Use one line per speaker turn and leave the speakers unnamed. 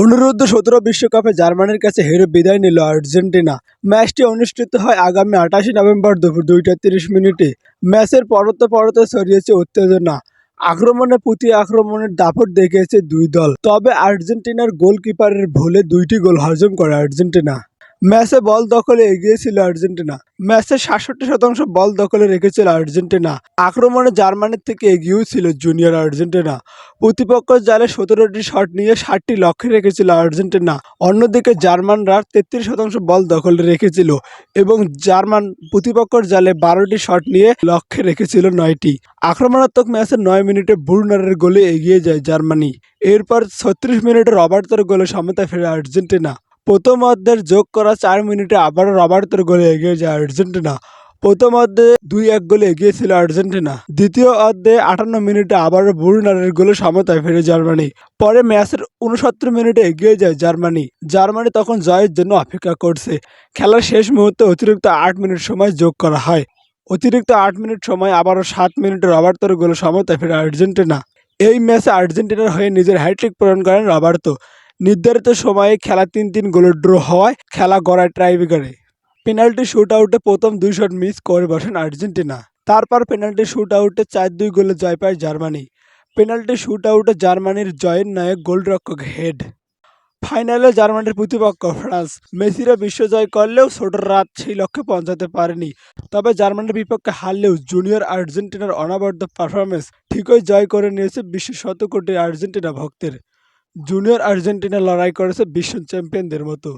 অনুরোধ সতেরো বিশ্বকাপে জার্মানির কাছে হেরে বিদায় নিল আর্জেন্টিনা। ম্যাচটি অনুষ্ঠিত হয় আগামী আঠাশে নভেম্বর দুপুর দুইটা তিরিশ মিনিটে। ম্যাচের পরতে পরতে ছড়িয়েছে উত্তেজনা। আক্রমণে প্রতি আক্রমণের দাপট দেখিয়েছে দুই দল। তবে আর্জেন্টিনার গোলকিপারের ভুলে দুইটি গোল হজম করে আর্জেন্টিনা। ম্যাচে বল দখলে এগিয়েছিল আর্জেন্টিনা। ম্যাচে সাতষট্টি শতাংশ বল দখলে রেখেছিল আর্জেন্টিনা। আক্রমণে জার্মানির থেকে এগিয়েও ছিল জুনিয়র আর্জেন্টিনা। প্রতিপক্ষ জালে সতেরোটি শট নিয়ে ষাটটি লক্ষ্যে রেখেছিল আর্জেন্টিনা। অন্যদিকে জার্মানরা তেত্রিশ শতাংশ বল দখলে রেখেছিল এবং জার্মান প্রতিপক্ষর জালে বারোটি শট নিয়ে লক্ষ্যে রেখেছিল নয়টি। আক্রমণাত্মক ম্যাচের নয় মিনিটে বুরনারের গোলে এগিয়ে যায় জার্মানি। এরপর ছত্রিশ মিনিটে রবার্তোর গোলে সমতা ফেরে আর্জেন্টিনা। প্রথম অর্ধের যোগ করা চার মিনিটে আবারও রবার্তোর গোলে এগিয়ে যায় আর্জেন্টিনা। প্রথম অর্ধে দুই এক গোলে এগিয়ে ছিল আর্জেন্টিনা। দ্বিতীয় অর্ধে আটান্ন মিনিটে আবারও বুরনারের গোলে সমতায় ফেরে জার্মানি। পরে ম্যাচের উনসত্তর মিনিটে এগিয়ে যায় জার্মানি। জার্মানি তখন জয়ের জন্য অপেক্ষা করছে। খেলার শেষ মুহূর্তে অতিরিক্ত আট মিনিট সময় যোগ করা হয়। অতিরিক্ত আট মিনিট সময় আবারও সাত মিনিটে রবার্তোর গোলে সমতায় ফেরে আর্জেন্টিনা। এই ম্যাচে আর্জেন্টিনার হয়ে নিজের হ্যাট্রিক পূরণ করেন রবার্তো। নির্ধারিত সময়ে খেলা তিন তিন গোলে ড্র হওয়ায় খেলা গড়ায় ট্রাইব্রেকারে পেনাল্টি শুট আউটে প্রথম দুই শট মিস করে বসেন আর্জেন্টিনা। তারপর পেনাল্টি শুট আউটে চার দুই গোলে জয় পায় জার্মানি। পেনাল্টি শুট আউটে জার্মানির জয়ের নায়ক গোলরক্ষক হেড। ফাইনালে জার্মানির প্রতিপক্ষ ফ্রান্স। মেসিরা বিশ্বজয় করলেও ছোট রাত সেই লক্ষ্যে পৌঁছাতে পারেনি। তবে জার্মানির বিপক্ষে হারলেও জুনিয়র আর্জেন্টিনার অনবদ্য পারফরমেন্স ঠিকই জয় করে নিয়েছে বিশ্ব শত কোটি আর্জেন্টিনা ভক্তের। জুনিয়র আর্জেন্টিনা লড়াই করেছে বিশ্ব চ্যাম্পিয়নদের মতো।